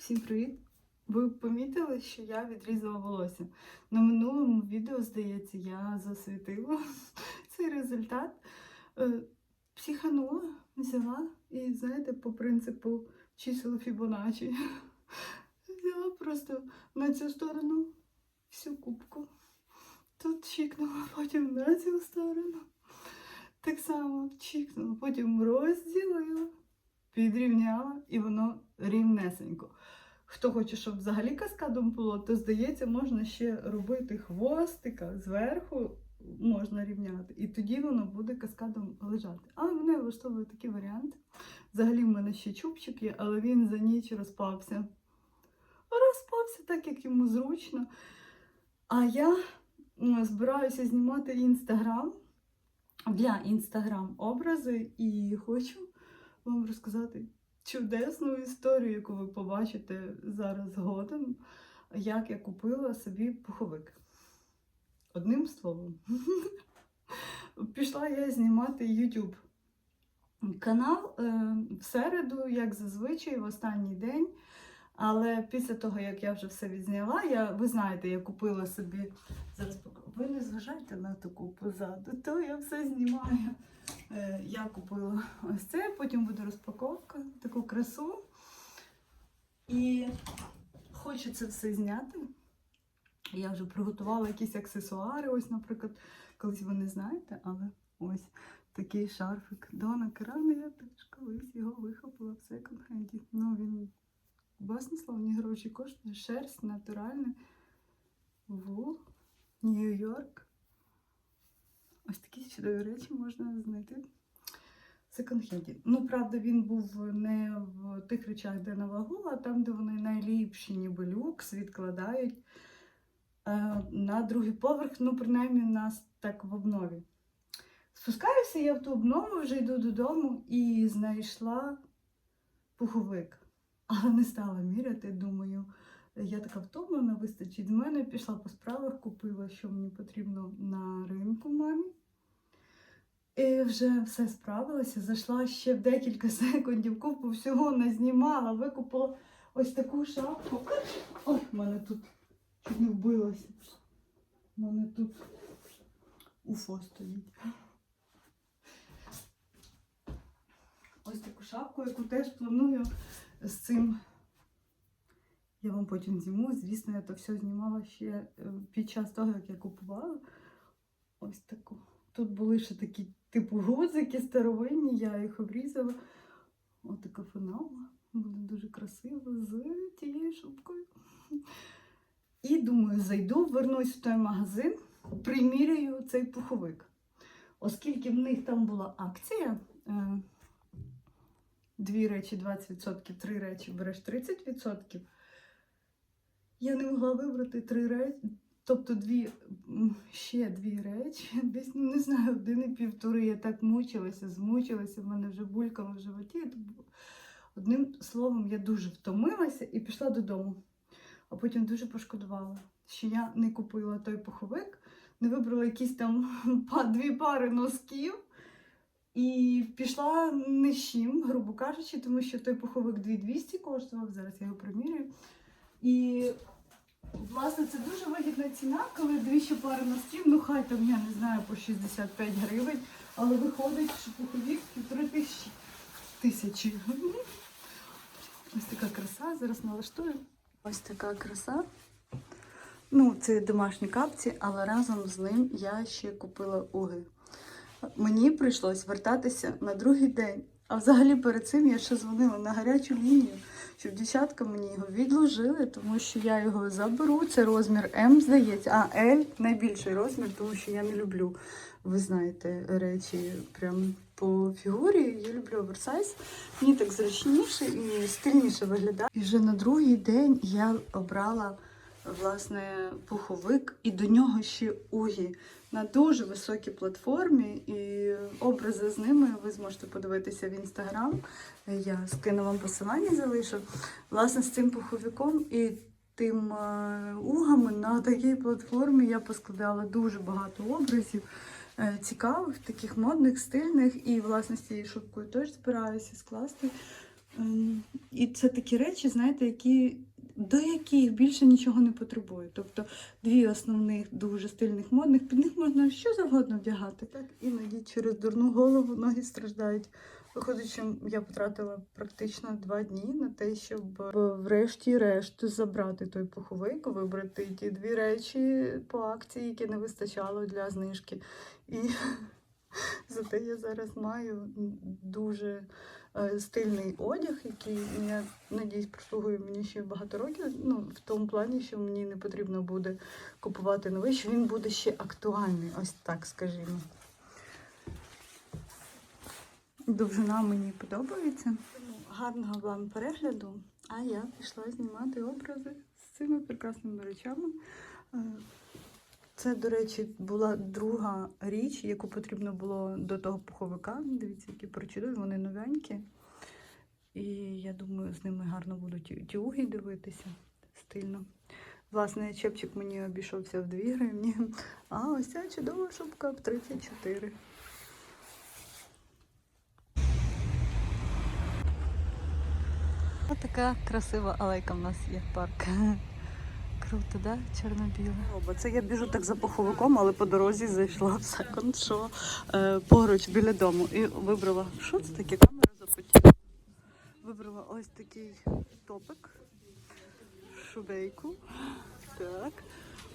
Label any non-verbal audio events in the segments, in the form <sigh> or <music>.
Всім привіт! Ви помітили, що я відрізала волосся. На минулому відео, здається, я засвітила <laughs> цей результат. Е, Психанула, взяла і, знаєте, по принципу чисел Фібоначчі. <laughs> Взяла просто на цю сторону всю кубку. Тут чікнула, потім на цю сторону. Так само чікнула, потім розділила, підрівняла і воно рівнесенько. Хто хоче, щоб взагалі каскадом було, то здається, можна ще робити хвостика зверху можна рівняти. І тоді воно буде каскадом лежати. Але мене влаштовує такий варіант. Взагалі в мене ще чубчик є, але він за ніч розпався. Розпався так, як йому зручно. А я збираюся знімати інстаграм для інстаграм образи і хочу вам розказати чудесну історію, яку ви побачите зараз згодом, як я купила собі пуховик. Одним словом, <laughs> пішла я знімати YouTube канал е, в середу, як зазвичай, в останній день. Але після того, як я вже все відзняла, я, ви знаєте, я купила собі. Зараз. Ви не зважайте на таку позаду, то я все знімаю. Е, Я купила ось це, потім буде розпаковка, таку красу. І хочу це все зняти. Я вже приготувала якісь аксесуари. Ось, наприклад, колись ви не знаєте, але ось такий шарфик Дона Керана, я теж колись його вихопила в секонд-хенді. Ну, він баснословні гроші коштує, шерсть натуральна. Вул, Нью-Йорк. Ось такі чудові речі можна знайти в секонд-хенді. Ну, правда, він був не в тих речах, де на вагу, а там, де вони найліпші, ніби люкс, відкладають е, на другий поверх, ну, принаймні, нас так в обнові. Спускаюся я в ту обнову, вже йду додому і знайшла пуховик. Але не стала міряти, думаю, я така втомлена, вистачить з мене, пішла по справах, купила, що мені потрібно на ринку мамі. І вже все справилася. Зайшла ще в декілька <laughs> секундів, купу всього назнімала, викупила ось таку шапку. Ой, в мене тут чуть не вбилося. У мене тут уфо стоїть. Ось таку шапку, яку теж планую з цим. Я вам потім зніму. Звісно, я то все знімала ще е, під час того, як я купувала. Ось таку. Тут були ще такі типу гудзики старовинні, я їх обрізала. Ось така фанала. Буде дуже красиво з тією шубкою. І думаю, зайду, вернусь в той магазин, приміряю цей пуховик. Оскільки в них там була акція, е, дві речі 20%, три речі береш 30%. Я не могла вибрати три речі, тобто дві, ще дві речі. <laughs> Десь ну, не знаю, години півтори. Я так мучилася, змучилася, в мене вже булькало в животі. Одним словом, я дуже втомилася і пішла додому. А потім дуже пошкодувала, що я не купила той пуховик, не вибрала якісь там <laughs> дві пари носків. І пішла не з чим, грубо кажучи, тому що той пуховик 2200 коштував, зараз я його примірюю. І власне це дуже вигідна ціна, коли дві ще пари носків, ну хай там, я не знаю, по 65 гривень, але виходить, що пуховик півтори тисячі. тисячі. Ось така краса, зараз налаштую. Ось така краса. Ну, це домашні капці, але разом з ним я ще купила уги. Мені прийшлось вертатися на другий день. А взагалі перед цим я ще дзвонила на гарячу лінію, щоб дівчатка мені його відложили, тому що я його заберу. Це розмір М, здається, а L найбільший розмір, тому що я не люблю, ви знаєте, речі прям по фігурі. Я люблю оверсайз. Мені так зручніше і стильніше виглядає. І вже на другий день я обрала власне пуховик, і до нього ще угі на дуже високій платформі, і образи з ними ви зможете подивитися в інстаграм. Я скину вам посилання, залишу. Власне, з цим пуховиком і тим е, угами на такій платформі я поскладала дуже багато образів. е, Цікавих, таких модних, стильних, і власне з цією шубкою теж збираюся скласти. Ем, І це такі речі, знаєте, які, до яких більше нічого не потребує. Тобто дві основних дуже стильних модних, під них можна що завгодно вдягати. Так іноді через дурну голову ноги страждають. Виходить, що я потратила практично два дні на те, щоб е, врешті-решт забрати той пуховик, вибрати ті дві речі по акції, які не вистачало для знижки. І <laughs> зате я зараз маю дуже стильний одяг, який я надіюсь прослугує мені ще багато років. Ну, в тому плані, що мені не потрібно буде купувати новий, що він буде ще актуальний, ось так скажімо. Довжина мені подобається. Гарного вам перегляду. А я пішла знімати образи з цими прекрасними речами. Це, до речі, була друга річ, яку потрібно було до того пуховика. Дивіться, які причудові, вони новенькі. І я думаю, з ними гарно будуть тюги дивитися стильно. Власне, чепчик мені обійшовся в 2 гривні, а ось ця чудова шубка в 34. Ось така красива алейка в нас є парк. Круто, да? Чорно-біле. Бо це я біжу так за пуховиком, але по дорозі зайшла в секонд, що е, поруч біля дому. І вибрала, що це таке? Камера запотіла. Вибрала ось такий топик, шубейку. Так.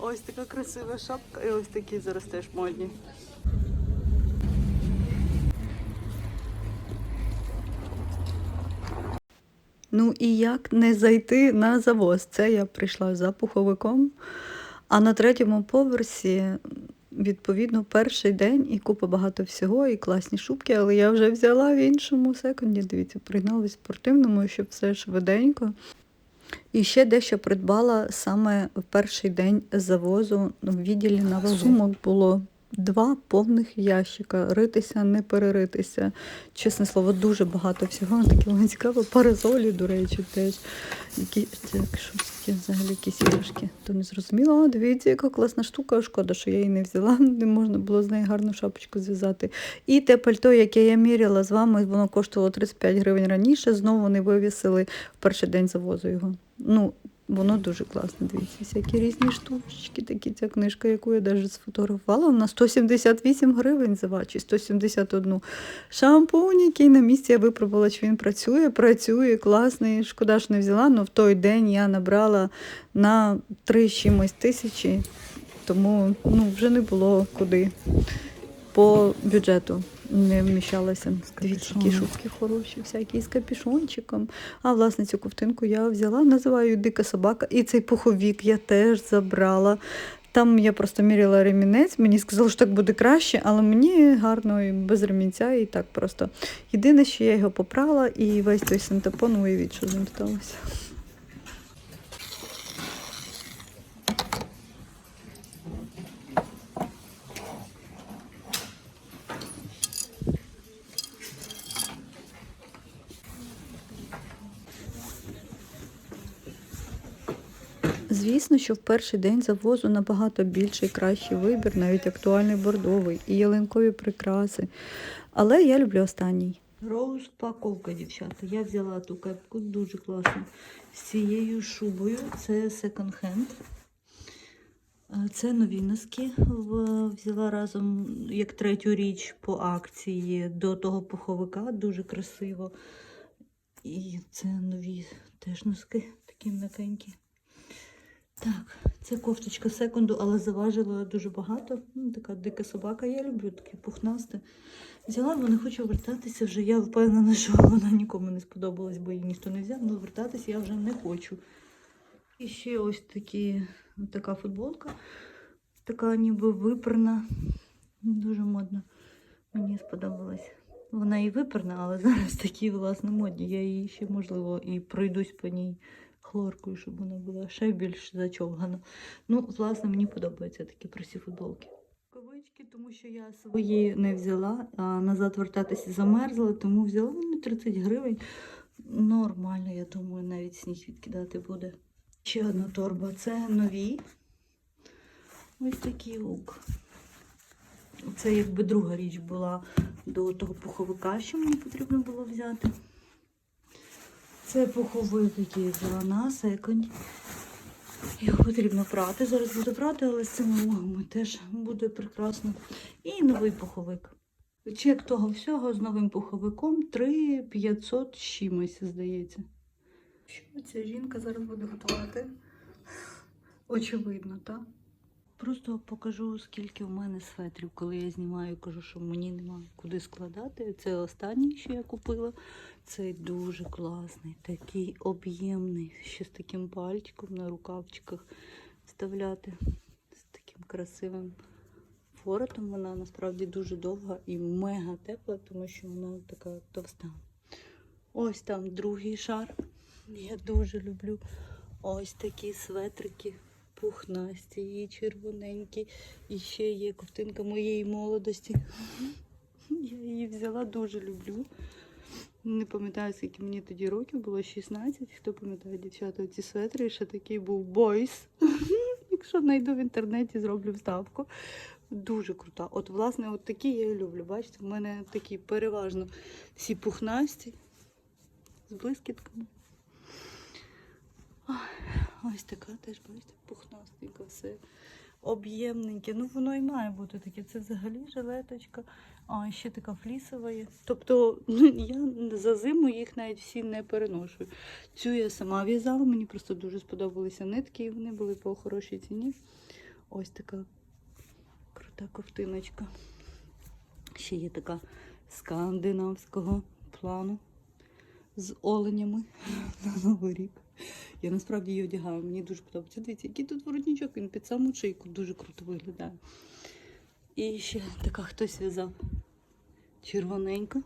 Ось така красива шапка. І ось такі зараз теж модні. Ну і як не зайти на завоз? Це я прийшла за пуховиком. А на третьому поверсі, відповідно, перший день і купа багато всього, і класні шубки, але я вже взяла в іншому секунді. Дивіться, пригнали в спортивному, щоб все швиденько. І ще дещо придбала саме в перший день завозу в відділі на. Сумок було два повних ящика. Ритися, не переритися. Чесне слово, дуже багато всього. <laughs> Таке воно цікаво. Паразолі, до речі, теж. Які, так, що таке взагалі якісь іграшки? То не зрозуміло. Дивіться, яка класна штука. Шкода, що я її не взяла. <laughs> Не можна було з неї гарну шапочку зв'язати. І те пальто, яке я міряла з вами, воно коштувало 35 гривень раніше. Знову вони вивісили в перший день завозу його. Ну, Воно дуже класне, дивіться, всякі різні штучки, такі ця книжка, яку я навіть сфотографувала, вона 178 гривень за чи 171. Шампунь, який на місці я випробувала, чи він працює, працює, класний. Шкода, що не взяла, але в той день я набрала на 3 чимось тисячі, тому ну, вже не було куди по бюджету не вміщалася. Дивіться, які шубки хороші, всякі з капюшончиком. А власне цю ковтинку я взяла, називаю дика собака. І цей пуховік я теж забрала. Там я просто міряла ремінець, мені сказали, що так буде краще, але мені гарно і без ремінця, і так просто. Єдине, що я його попрала, і весь той синтепон, уявіть, що з ним сталося. Звісно, що в перший день завозу набагато більший, кращий вибір, навіть актуальний бордовий і ялинкові прикраси. Але я люблю останній. Розпаковка, дівчата. Я взяла ту кепку дуже класну з цією шубою. Це секонд-хенд. Це нові носки. Взяла разом як третю річ по акції до того пуховика. Дуже красиво. І це нові теж носки, такі м'якенькі. Так, це кофточка секунду, але заважила дуже багато. Ну, така дика собака. Я люблю таке пухнасте. Взяла, бо не хочу вертатися вже. Я впевнена, що вона нікому не сподобалась, бо її ніхто не взяв, але вертатися я вже не хочу. І ще ось такі, така футболка, така ніби випрана. Дуже модна. Мені сподобалась. Вона і випрана, але <laughs> зараз такі, власне, модні. Я її ще, можливо, і пройдусь по ній хлоркою, щоб вона була ще більш зачовгана. Ну, власне, мені подобаються такі прості футболки. Рукавички, тому що я свої не взяла, а назад вертатися замерзла, тому взяла вони 30 гривень. Нормально, я думаю, навіть сніг відкидати буде. Ще одна торба. Це нові. Ось такий лук. Це якби друга річ була до того пуховика, що мені потрібно було взяти. Це пуховик, який я взяла на секонд. Його потрібно прати. Зараз буду прати, але з цими умовами теж буде прекрасно. І новий пуховик. Чек того всього з новим пуховиком 3500 чимось, здається. Що ця жінка зараз буде готувати? Очевидно, так? Просто покажу, скільки в мене светрів, коли я знімаю, кажу, що мені немає куди складати. Це останній, що я купила. Цей дуже класний, такий об'ємний, ще з таким пальчиком на рукавчиках вставляти. З таким красивим воротом. Вона насправді дуже довга і мега тепла, тому що вона така товста. Ось там другий шар. Я дуже люблю ось такі светрики пухнасті і червоненькі. І ще є ковтинка моєї молодості. <laughs> Я її взяла, дуже люблю. Не пам'ятаю, скільки мені тоді років було 16. Хто пам'ятає, дівчата, ці светри, ще такий був бойс. <laughs> Якщо знайду в інтернеті, зроблю вставку. Дуже крута. От, власне, от такі я і люблю. Бачите, в мене такі переважно всі пухнасті з блискітками. Ой, Ось така теж, бачите, пухнастенька, все об'ємненьке. Ну, воно і має бути таке. Це взагалі жилеточка, а ще така флісова є. Тобто ну, я за зиму їх навіть всі не переношу. Цю я сама в'язала, мені просто дуже сподобалися нитки, і вони були по хорошій ціні. Ось така крута ковтиночка. Ще є така скандинавського плану з оленями <laughs> на Новий рік. Я насправді її одягаю, мені дуже подобається. Дивіться, який тут воротничок, він під саму шийку дуже круто виглядає. І ще така хтось в'язав червоненька.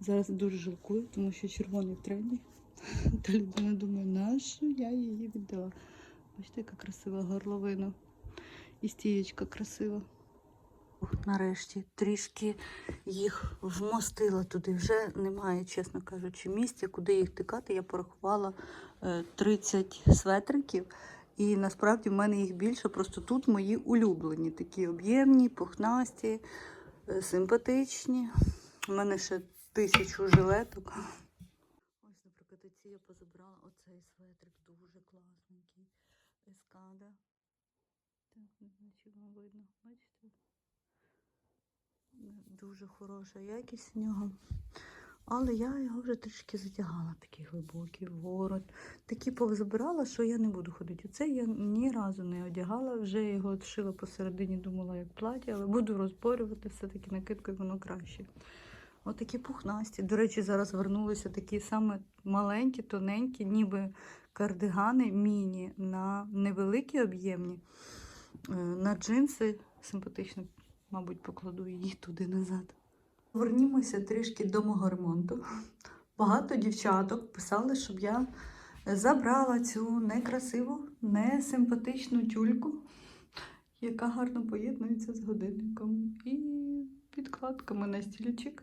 Зараз дуже жалкую, тому що червоний в тренді. <laughs> Та людина думає, нащо я її віддала. Бачите, яка красива горловина. І стієчка красива. Нарешті трішки їх вмостила туди. Вже немає, чесно кажучи, місця, куди їх тикати. Я порахувала е, 30 светриків. І насправді в мене їх більше. Просто тут мої улюблені, такі об'ємні, пухнасті, е, симпатичні. У мене ще тисячу жилеток. Ось, наприклад, оці я позабрала оцей светрик, дуже класненький. Ескада. Так, не знаю, чи видно. Бачите? Дуже хороша якість в нього. Але я його вже трішки затягала, такий глибокий ворот. Такі повзабирала, що я не буду ходити. Оце я ні разу не одягала, вже його шила посередині, думала, як плаття, але буду розборювати все-таки накидкою, воно краще. Отакі пухнасті. До речі, зараз вернулися такі саме маленькі, тоненькі, ніби кардигани міні на невеликі об'ємні, е, на джинси симпатично мабуть, покладу її туди назад. Повернімося трішки до мого ремонту. Багато дівчаток писали, щоб я забрала цю некрасиву, несимпатичну тюльку, яка гарно поєднується з годинником і підкладками на стільчик.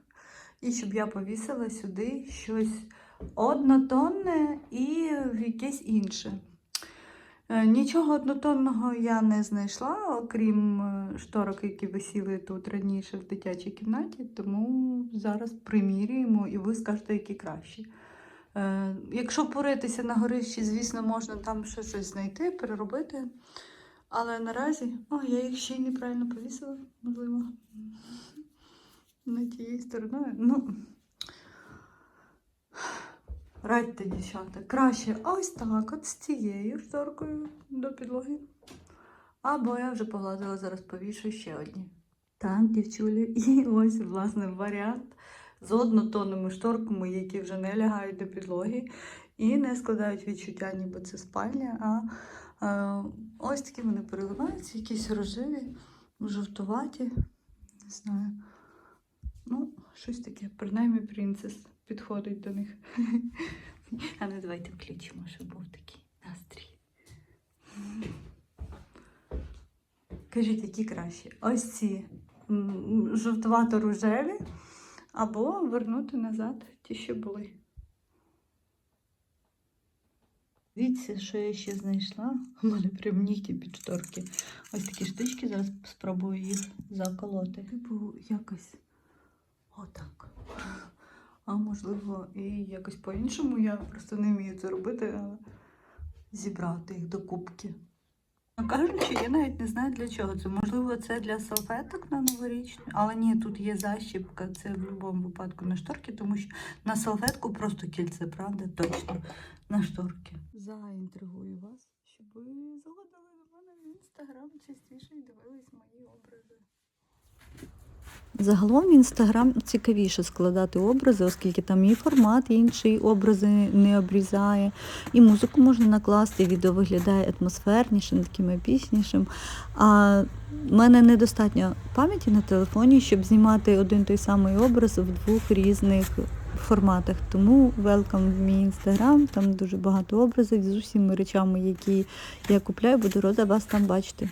І щоб я повісила сюди щось однотонне і якесь інше. Е, Нічого однотонного я не знайшла, окрім е, шторок, які висіли тут раніше в дитячій кімнаті, тому зараз примірюємо і ви скажете, які кращі. Е, Якщо поритися на горищі, звісно, можна там ще щось знайти, переробити. Але наразі, о, я їх ще й неправильно повісила, можливо, не тією стороною. Ну, Радьте, дівчата, краще ось так, от з цією шторкою до підлоги. Або я вже погладила, зараз повішу ще одні. Так, дівчулі, і ось, власне, варіант з однотонними шторками, які вже не лягають до підлоги і не складають відчуття, ніби це спальня. А е, ось такі вони переливаються, якісь рожеві, жовтуваті, не знаю. Ну, щось таке, принаймні принцес підходить до них. А ну давайте включимо, щоб був такий настрій. Кажіть, які краще? Ось ці м, жовтувато-рожеві, або вернути назад ті, що були. Дивіться, що я ще знайшла. У мене прям ніки під шторки. Ось такі штучки, зараз спробую їх заколоти. Типу якось отак. А можливо, і якось по-іншому. Я просто не вмію це робити, але зібрати їх до кубки. Ну, кажучи, я навіть не знаю для чого це. Можливо, це для салфеток на новорічну, але ні, тут є защіпка, це в будь-якому випадку на шторки, тому що на салфетку просто кільце, правда? Точно на шторки. Заінтригую вас, щоб ви заходили до мене в інстаграм частіше і дивились. Загалом в інстаграм цікавіше складати образи, оскільки там і формат інший образи не обрізає, і музику можна накласти, відео виглядає атмосфернішим, таким епічнішим. А в мене недостатньо пам'яті на телефоні, щоб знімати один той самий образ в двох різних форматах. Тому welcome в мій інстаграм, там дуже багато образів з усіма речами, які я купляю, буду рада вас там бачити.